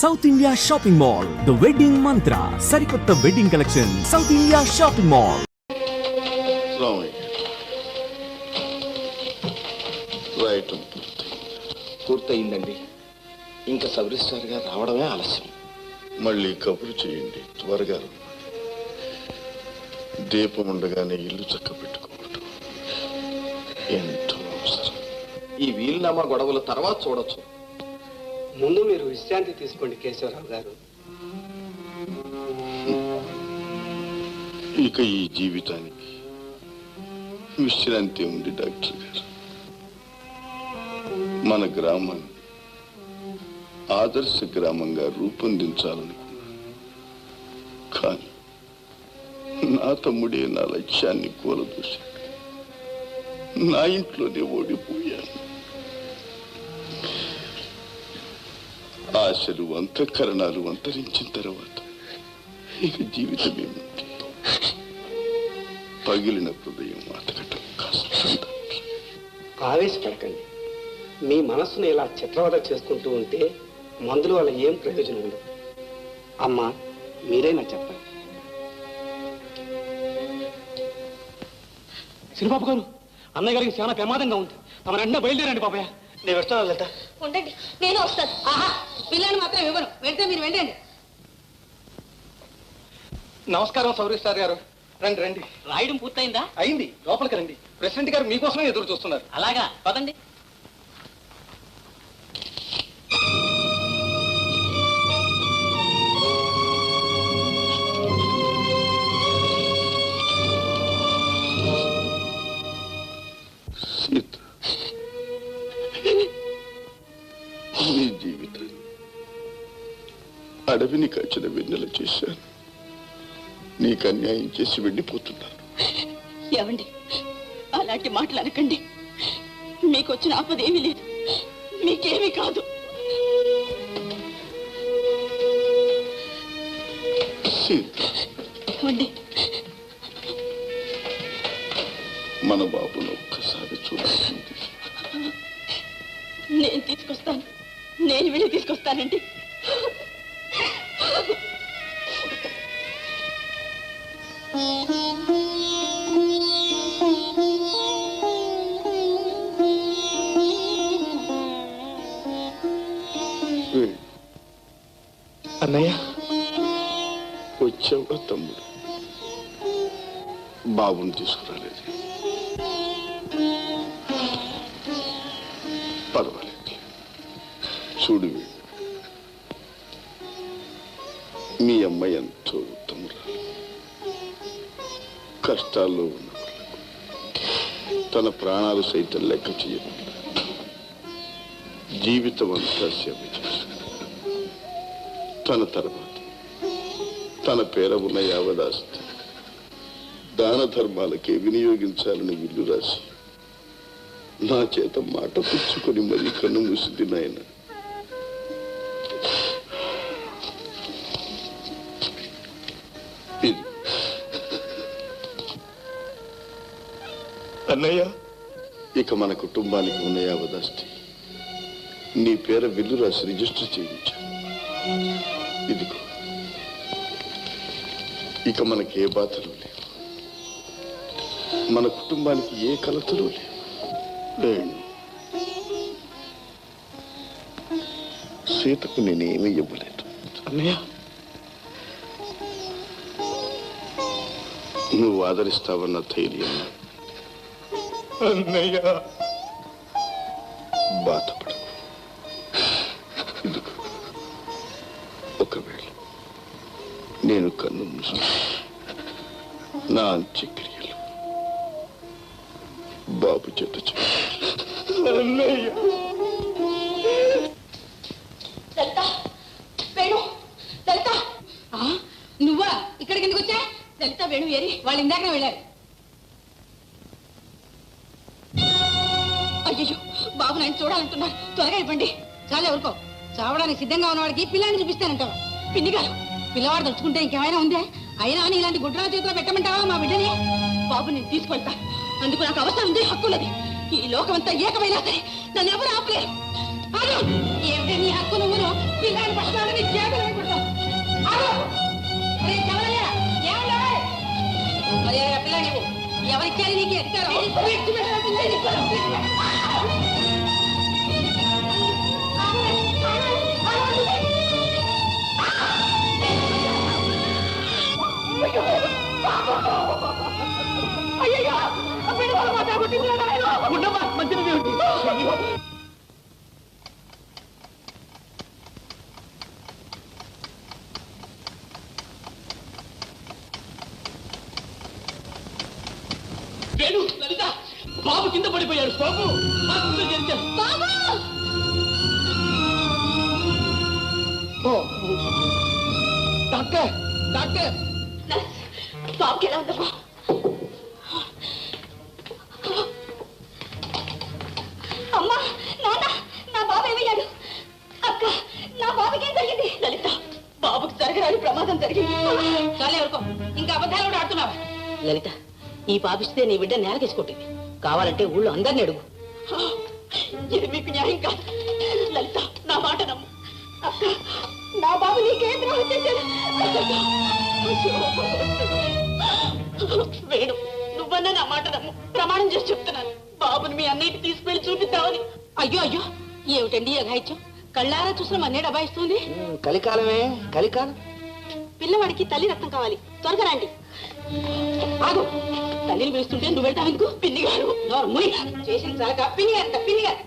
South India shopping mall the wedding Mantra సరికొత్త wedding collection South India shopping mall పూర్తయిందండి. ఇంకా గారు రావడమే ఆలస్యం. మళ్ళీ కబురు చేయండి త్వరగా. దీపం ఉండగానే ఇల్లు చక్క పెట్టుకోవటం ఎంతో అవసరం. ఈ వీలునామా గొడవలు తర్వాత చూడొచ్చు. ముందు మీరు విశ్రాంతి తీసుకోండి కేశవరావు గారు. ఇక ఈ జీవితానికి విశ్రాంతి ఉంది డాక్టర్ గారు. మన గ్రామాన్ని ఆదర్శ గ్రామంగా రూపొందించాలనుకున్నాను. కానీ నా తమ్ముడే నా లక్ష్యాన్ని కూలదూశాడు నా ఇంట్లోనే ఓడిపోయాను. ఆశలు అంతఃకరణాలు అంతరించిన తర్వాత ఇక జీవితం ఏముంది? పగిలిన హృదయం అతకటం కష్టం. ఆవేశపడకండి. మీ మనస్సును ఇలా చిత్రవద చేసుకుంటూ ఉంటే మందుల వల్ల ఏం ప్రయోజనం ఉండదు. అమ్మా మీరైనా చెప్పండి. సిరిబాబు గారు అన్నయ్య గారికి చాలా ప్రమాదంగా ఉంది. తమ రెండో బయలుదేరండి బాబాయ్ నేను వస్తాను లత ఉండండి నేను వస్తాను. ఆహా పిల్లని మాత్రం ఇవ్వను. వెళ్తే మీరు వెళ్ళండి. నమస్కారం సౌరీష్ గారు. రండి రండి. రాయడం పూర్తయిందా? అయింది. లోపలికి రండి. ప్రెసిడెంట్ గారు మీకోసమే ఎదురు చూస్తున్నారు. అలాగా పదండి. అడవిని కచ్చిన వెన్నెల చేశాను. నీకు అన్యాయం చేసి వెళ్ళిపోతున్నాను. ఏమండి? అలాంటి మాటలు అనకండి. మీకు వచ్చిన ఆపద ఏమీ లేదు. మీకేమీ కాదు. మన బాబును ఒక్కసారి చూడాల్సింది. నేను తీసుకొస్తాను. నేను వెళ్ళి తీసుకొస్తానండి. అన్నయ్య. వచ్చావా తమ్ముడు. బాబుని తీసుకురాలేదు. పర్వాలేదు. చూడు. మీ అమ్మ ఎంతో కష్టాల్లో ఉన్న తన ప్రాణాలు సైతం లెక్క చేయకుండా జీవితం అంతా సేవ చేశాడు తన తర్వాత తన పేర ఉన్న యావదాస్తి దాన ధర్మాలకే వినియోగించాలని విల్లు రాసి నా చేత మాట పుచ్చుకొని మరీ కన్ను మూసింది నాయన. అన్నయ్య? ఇక మన కుటుంబానికి ఉన్న యావదాస్తి. నీ పేర విల్లు రాసి రిజిస్టర్ చేయించాను ఇదిగో. ఇక మనకి ఏ బాధలు లేవు. మన కుటుంబానికి ఏ కలతలు లేవు. సీతకు నేనేమీ ఇవ్వలేదు. అన్నయ్య. నువ్వు ఆదరిస్తావన్న ధైర్యం నాకు. అన్నయ్య. బాధపడకు ఇదిగో. ఒకవేళ నేను కన్ను మూసి నా అంత్యక్రియలు బాబు చెట్ట నువ్వా? ఇక్కడికి ఎందుకు వచ్చా? లలిత వేణు ఏరి వాళ్ళు ఇందాక వెళ్ళారు. బాబు ఆయన చూడాలంటున్నారు. త్వరగా ఇవ్వండి. చాలా ఊరుకో. చావడానికి సిద్ధంగా ఉన్నవాడికి పిల్లాన్ని చూపిస్తానంటావా? పిన్ని గారు పిల్లవాడు తలుచుకుంటే ఇంకేమైనా ఉందే? అయినా అని ఇలాంటి గుడ్రాల చేతిలో పెట్టమంటావా మా బిడ్డని? బాబు నేను తీసుకెళ్తా అందుకు నాకు అవసరం ఉంది హక్కు ఉన్నది ఈ లోకమంతా ఏకమైనా సరే నన్ను ఎవరు ఆపలేరు? ఆగు! ఏమిటి నీ హక్కు నువ్వును? పిల్లాన్ని పట్టుకోవాలని చేతులు అనుకుంటావు ఎవరిచ్చారు నీకు ఈ వేణు లలిత బాబు కింద పడిపోయాడు బాబు. హాస్పిటల్ చేర్చారు ఓ, డాక్టర్ డాక్టర్. బాబుకి ఎలా ఉందమ్మా? అమ్మా నాన్న నా బాబు ఏమయ్యాడు? అక్క నా బాబుకి ఏం జరిగింది? లలిత బాబుకి జరగరాని ప్రమాదం జరిగింది. చాలే ఊరుకో. ఇంకా అబద్ధాలు కూడా ఆడుతున్నావా? లలిత ఈ పాపిస్తే నీ బిడ్డ నేలకేసుకుంటుంది. కావాలంటే ఊళ్ళో అందరిని అడుగు. ఇది మీకు న్యాయం కాదు. లలిత నా మాట నమ్ము. అక్క నా బాబు నీకేం ద్రోహం చేశాడు. వేణు నువ్వన్నా నా మాట నమ్ము. ప్రమాణం చేసి చెప్తున్నాను. బాబుని మీ అన్నయ్యకి తీసుకెళ్ళి చూపిద్దామని. అయ్యో అయ్యో ఏమిటండి అఘాయిత్యం? కళ్ళారా చూసిన మన్నేడు అబాయిస్తుంది? కలికాలమే కలికాలం. పిల్లవాడికి తల్లి రక్తం కావాలి. త్వరగా రండి. ఆగు. తల్లిని పిలుస్తుంటే నువ్వు వెళ్తావు ఎందుకు? పిన్ని గారు నోరు మురి చేసిన చాలక పిన్ని గారు పిన్ని గారు.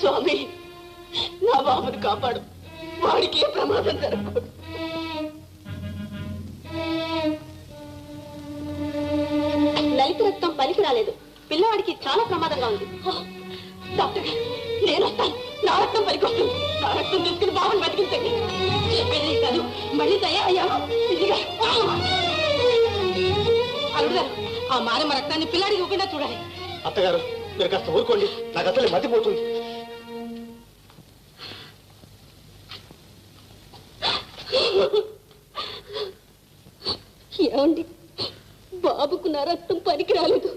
స్వామి నా బాబును కాపాడు. వాడికి ఏ ప్రమాదం జరగకూడదు. లలిత రక్తం పనికి రాలేదు. పిల్లవాడికి చాలా ప్రమాదంగా ఉంది. డాక్టర్ గారు, నేను వస్తాను. నా రక్తం పనికి వస్తుంది నా రక్తం తీసుకుని బాబుని బతికించండి. పెళ్ళి కాదు మళ్ళీ తయారయ్యా అల్లుడు గారు ఆ మారమ్మ రక్తాన్ని పిల్లాడికి ఇవ్వకుండా చూడాలి. అత్తగారు మీరు కాస్త ఊరుకోండి. నాకు అసలు మతిపోతుంది ఏమండి? బాబుకు నా రక్తం పనికి రాలేదు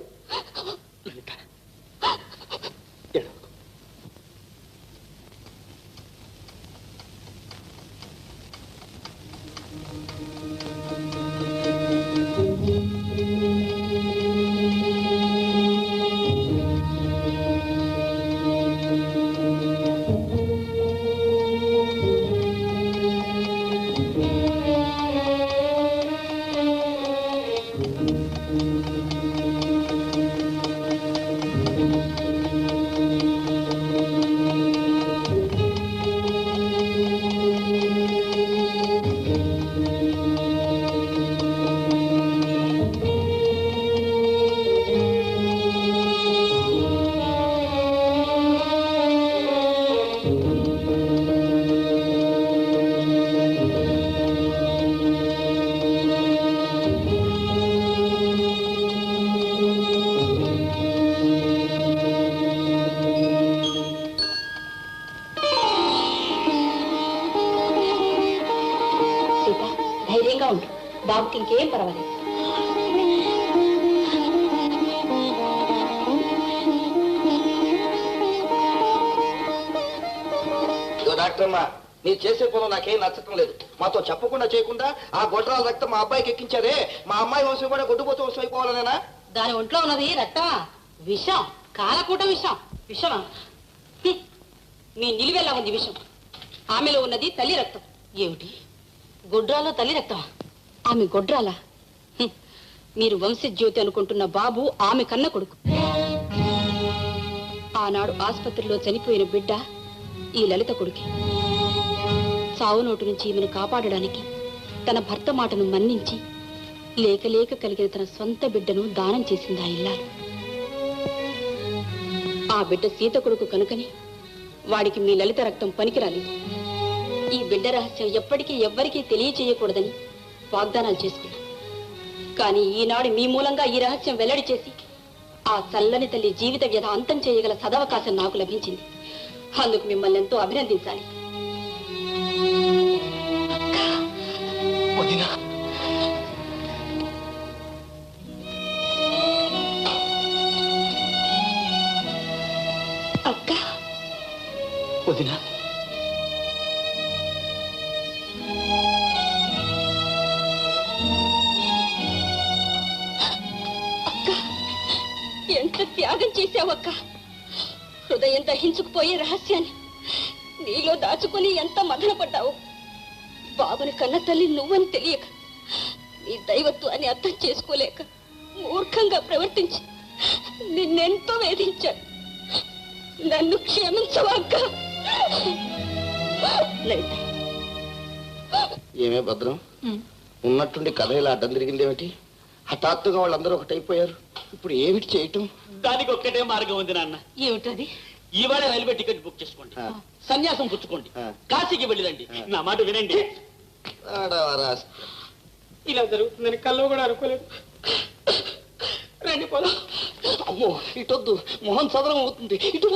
సీత ధైర్యంగా ఉండు. బాబుకి ఇంకేం పర్వాలేదు. డాక్టర్ అమ్మా మీరు చేసే పనులు నాకేం నచ్చటం లేదు. మాతో చెప్పకుండా చేయకుండా ఆ గొడ్రాల రక్తం మా అబ్బాయికి ఎక్కించారే. మా అమ్మాయి వంశం కూడా గొడ్డుపోతూ వంశం అయిపోవాలనేనా? దాని ఒంట్లో ఉన్నది రక్తమా విషం కాలకూట విషం. విషమా. మీ నిలువెల్లా ఉంది విషం. ఆమెలో ఉన్నది తల్లి రక్తం. ఏమిటి? గొడ్రాలో తల్లి రక్తమా? ఆమె గొడ్రాలా? మీరు వంశజ్యోతి అనుకుంటున్న బాబు ఆమె కన్న కొడుకు. ఆనాడు ఆసుపత్రిలో చనిపోయిన బిడ్డ ఈ లలిత కొడుకే. సావు నోటు నుంచి ఈమెను కాపాడడానికి తన భర్త మాటను మన్నించి లేక లేక కలిగిన తన సొంత బిడ్డను దానం చేసింది ఆ ఇల్లాలు. ఆ బిడ్డ సీత కొడుకు కనుకని వాడికి మీ లలిత రక్తం పనికిరాలేదు. ఈ బిడ్డ రహస్యం ఎప్పటికీ ఎవ్వరికీ తెలియచేయకూడదని వాగ్దానాలు చేసుకున్నా. కానీ ఈనాడు మీ మూలంగా ఈ రహస్యం వెల్లడి చేసి ఆ చల్లని తల్లి జీవిత వ్యధ అంతం చేయగల సదవకాశం నాకు లభించింది. అందుకు మిమ్మల్ని ఎంతో అభినందించాలి. అక్క! వదినా! చేశావక్క? హృదయం దహించుకుపోయే రహస్యాన్ని నీలో దాచుకుని ఎంత మదనపడ్డావు బాబుని కన్న తల్లి నువ్వని తెలియక నీ దైవత్వాన్ని అర్థం చేసుకోలేక మూర్ఖంగా ప్రవర్తించి నిన్నెంతో వేధించాను నన్ను క్షమించవక్క ఏమే భద్రం? ఉన్నట్టుండి కథ ఇలా అడ్డం తిరిగిందేమిటి? హఠాత్తుగా వాళ్ళందరూ ఒకటైపోయారు. ఇప్పుడు ఏమిటి చేయటం? దానికి ఒక్కటే మార్గం ఉంది నాన్న. ఏమిటది? ఇవాళ రైల్వే టికెట్ బుక్ చేసుకోండి. ఆ. సన్యాసం పుచ్చుకోండి. ఆ. కాశీకి వెళ్ళిరండి. నా మాట వినండి. ఆడవారా. ఇలా జరుగుతుందని కల్లో కూడా అనుకోలేదు. రండి పోదాం. అమ్మో ఇటొద్దు. మొహం సదరం అవుతుంది. ఇటు.